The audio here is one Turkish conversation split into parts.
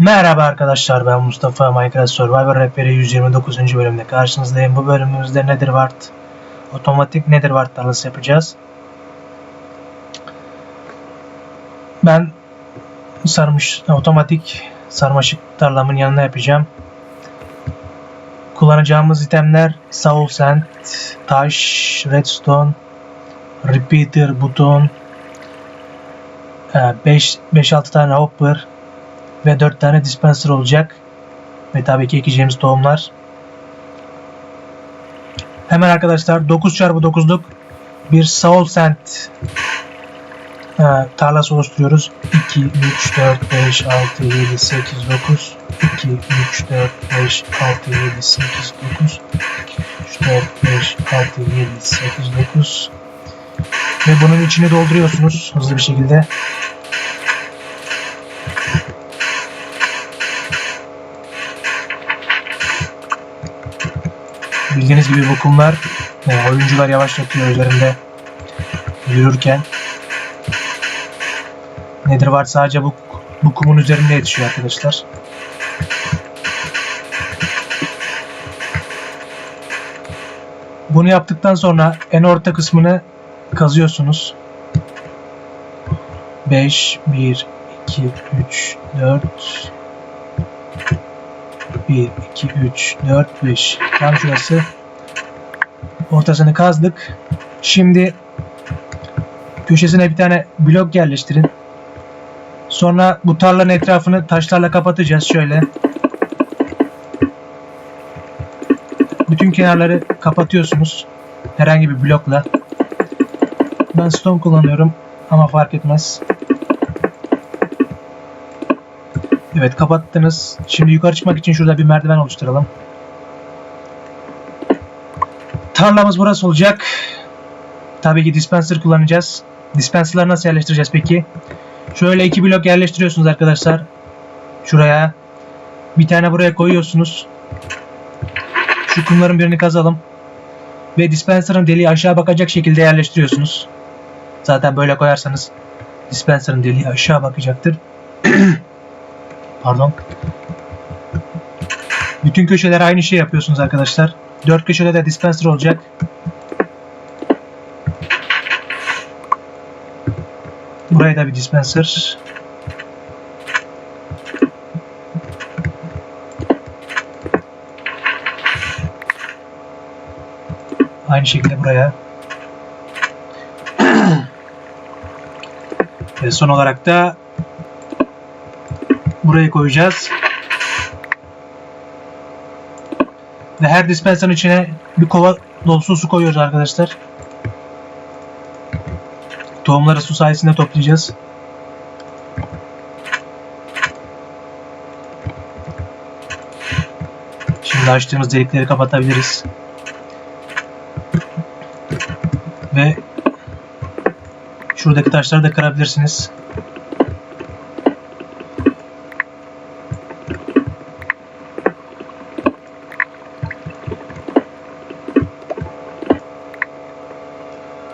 Merhaba arkadaşlar ben Mustafa Minecraft Survivor Rehberi 129. bölümde karşınızdayım. Bu bölümümüzde Netherwart otomatik Netherwart tarlası yapacağız. Ben sarmış otomatik sarmaşık tarlamın yanına yapacağım. Kullanacağımız itemler Soul Sand, taş, redstone, repeater, buton, 5-6 tane hopper, ve 4 tane dispenser olacak. Ve tabii ki ekeceğimiz tohumlar. Hemen arkadaşlar 9 çarpı 9'luk bir Soul Sand e, tarlası oluşturuyoruz. 2, 3, 4, 5, 6, 7, 8, 9 2, 3, 4, 5, 6, 7, 8, 9 2, 3, 4, 5, 6, 7, 8, 9 Ve bunun içini dolduruyorsunuz hızlı bir şekilde. Bildiğiniz gibi bu kumlar e, oyuncular yavaşlatıyor üzerinde yürürken. Nedir var sadece bu, bu üzerinde yetişiyor arkadaşlar. Bunu yaptıktan sonra en orta kısmını kazıyorsunuz. 5, 1, 2, 3, 4, 1, 2, 3, 4, 5. Tam şurası. Ortasını kazdık. Şimdi köşesine bir tane blok yerleştirin. Sonra bu tarlanın etrafını taşlarla kapatacağız şöyle. Bütün kenarları kapatıyorsunuz. Herhangi bir blokla. Ben stone kullanıyorum ama fark etmez. Evet kapattınız. Şimdi yukarı çıkmak için şurada bir merdiven oluşturalım. Tarlamız burası olacak. Tabii ki dispenser kullanacağız. Dispenserları nasıl yerleştireceğiz peki? Şöyle iki blok yerleştiriyorsunuz arkadaşlar. Şuraya. Bir tane buraya koyuyorsunuz. Şu kumların birini kazalım. Ve dispenser'ın deliği aşağı bakacak şekilde yerleştiriyorsunuz. Zaten böyle koyarsanız dispenser'ın deliği aşağı bakacaktır. Pardon. Bütün köşeler aynı şey yapıyorsunuz arkadaşlar. Dört köşede de dispenser olacak. Buraya da bir dispenser. Aynı şekilde buraya. Ve son olarak da buraya koyacağız. Ve her dispenserın içine bir kova dolusu su koyuyoruz arkadaşlar. Tohumları su sayesinde toplayacağız. Şimdi açtığımız delikleri kapatabiliriz. Ve şuradaki taşları da kırabilirsiniz.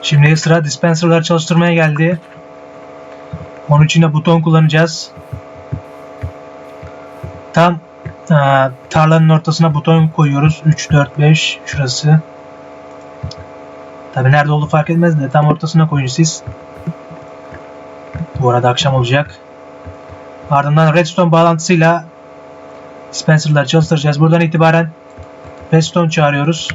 Şimdi sıra dispenser'ları çalıştırmaya geldi. Onun için de buton kullanacağız. Tam e, tarlanın ortasına buton koyuyoruz. 3, 4, 5 şurası. Tabi nerede olduğu fark etmez de tam ortasına koyun siz. Bu arada akşam olacak. Ardından redstone bağlantısıyla dispenser'ları çalıştıracağız. Buradan itibaren redstone çağırıyoruz.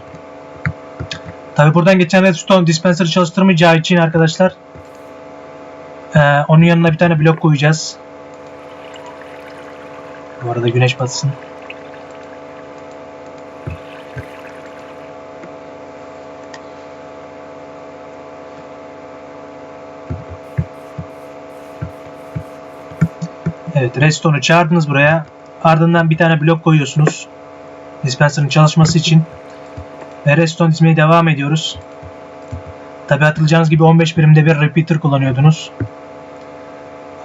Tabi buradan geçen redstone dispenser'ı çalıştırmayacağı için arkadaşlar ee, onun yanına bir tane blok koyacağız. Bu arada güneş batsın. Evet redstone'u çağırdınız buraya. Ardından bir tane blok koyuyorsunuz. Dispenser'ın çalışması için. Ve redstone dizmeye devam ediyoruz. Tabi hatırlayacağınız gibi 15 birimde bir repeater kullanıyordunuz.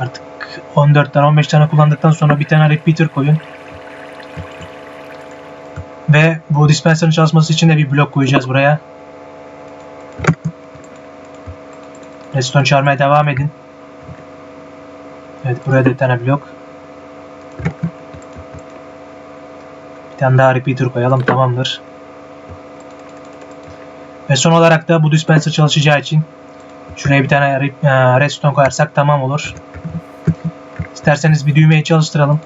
Artık 14 tane 15 tane kullandıktan sonra bir tane repeater koyun. Ve bu dispenser'ın çalışması için de bir blok koyacağız buraya. Redstone çağırmaya devam edin. Evet buraya da bir tane blok. Bir tane daha repeater koyalım tamamdır. Ve son olarak da bu dispenser çalışacağı için şuraya bir tane e, redstone koyarsak tamam olur. İsterseniz bir düğmeyi çalıştıralım.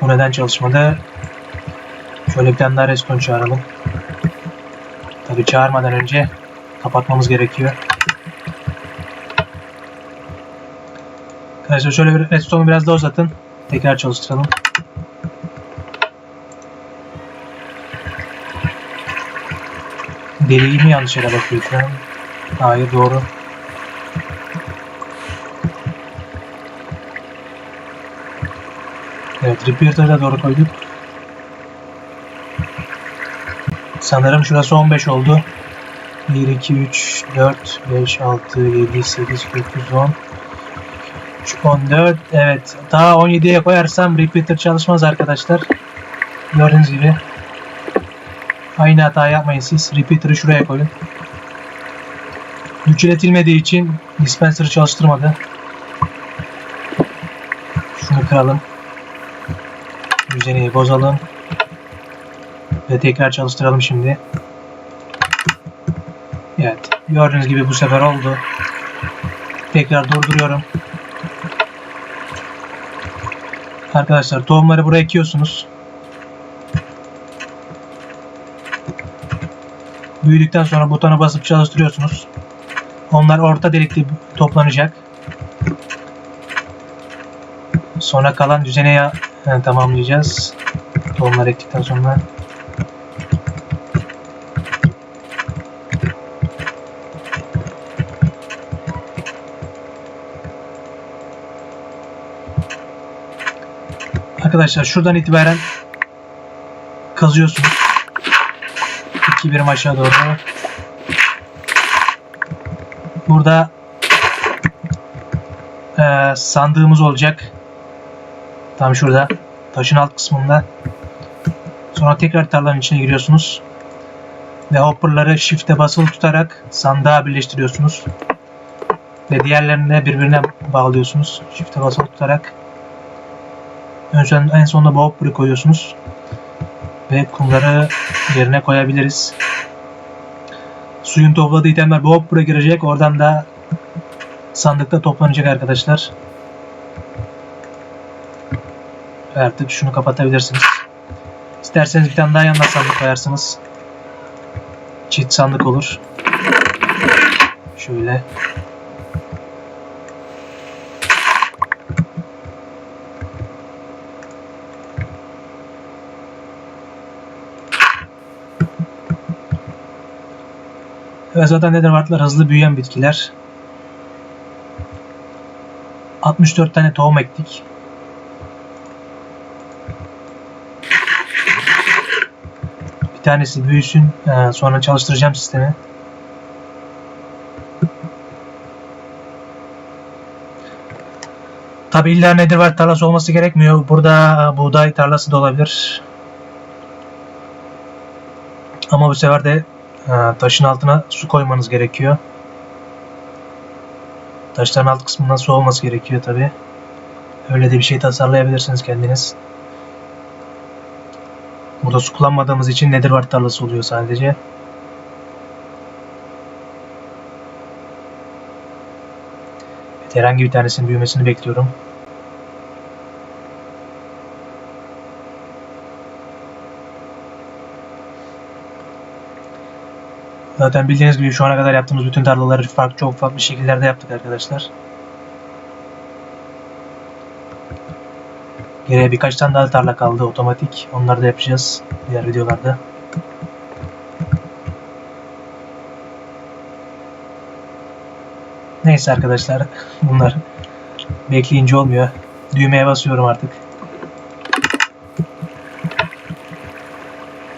Bu neden çalışmadı? Şöyle bir tane daha redstone çağıralım. Tabi çağırmadan önce kapatmamız gerekiyor. Arkadaşlar şöyle bir redstone'u biraz daha uzatın. Tekrar çalıştıralım. Deliği mi yanlış yere bakıyor? Hayır doğru. Evet repeater'ı da doğru koyduk. Sanırım şurası 15 oldu. 1, 2, 3, 4, 5, 6, 7, 8, 9, 10, 3, 14. Evet. Daha 17'ye koyarsam repeater çalışmaz arkadaşlar. Gördüğünüz gibi. Aynı hata yapmayın siz. Repeater'ı şuraya koyun. Güç iletilmediği için dispenser'ı çalıştırmadı. Şunu kıralım. Düzeni bozalım. Ve tekrar çalıştıralım şimdi. Evet. Gördüğünüz gibi bu sefer oldu. Tekrar durduruyorum. Arkadaşlar tohumları buraya ekiyorsunuz. Büyüdükten sonra butona basıp çalıştırıyorsunuz. Onlar orta delikte toplanacak. Sonra kalan düzeneye tamamlayacağız. Tohumları ektikten sonra. Arkadaşlar şuradan itibaren kazıyorsunuz. İki birim aşağı doğru. Burada eee, sandığımız olacak. Tam şurada. Taşın alt kısmında. Sonra tekrar tarlanın içine giriyorsunuz. Ve hopperları shift'e basılı tutarak sandığa birleştiriyorsunuz. Ve diğerlerini de birbirine bağlıyorsunuz. Shift'e basılı tutarak. En, en sonunda bu hopper'ı koyuyorsunuz. Ve kumları yerine koyabiliriz. Suyun topladığı itemler bu hopper'a girecek. Oradan da sandıkta toplanacak arkadaşlar. Artık şunu kapatabilirsiniz. İsterseniz bir tane daha yanına sandık koyarsınız. Çift sandık olur. Şöyle. Ve zaten netherwardlar hızlı büyüyen bitkiler. 64 tane tohum ektik. Bir tanesi büyüsün. ee, Sonra çalıştıracağım sistemi. Tabi illa netherward tarlası olması gerekmiyor. Burada e, buğday tarlası da olabilir. Ama bu sefer de taşın altına su koymanız gerekiyor. Taşların alt kısmından su olması gerekiyor tabi. Öyle de bir şey tasarlayabilirsiniz kendiniz. Burada su kullanmadığımız için netherward tarlası oluyor sadece. Evet, herhangi bir tanesinin büyümesini bekliyorum. Zaten bildiğiniz gibi şu ana kadar yaptığımız bütün tarlaları farklı çok farklı şekillerde yaptık arkadaşlar. Geriye birkaç tane daha tarla kaldı otomatik. Onları da yapacağız diğer videolarda. Neyse arkadaşlar bunlar bekleyince olmuyor. Düğmeye basıyorum artık.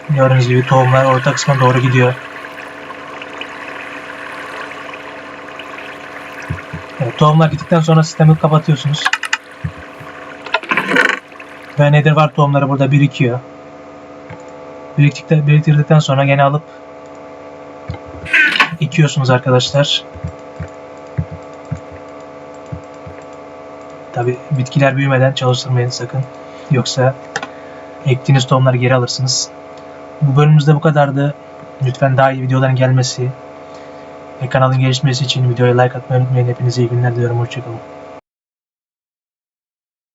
Gördüğünüz gibi tohumlar orta kısma doğru gidiyor. Tohumlar gittikten sonra sistemi kapatıyorsunuz. Ve nedir var tohumları burada birikiyor. Biriktikten, biriktirdikten sonra gene alıp ekiyorsunuz arkadaşlar. Tabi bitkiler büyümeden çalıştırmayın sakın. Yoksa ektiğiniz tohumları geri alırsınız. Bu bölümümüzde bu kadardı. Lütfen daha iyi videoların gelmesi ve kanalın gelişmesi için videoya like atmayı unutmayın. Hepinize iyi günler diliyorum. Hoşçakalın.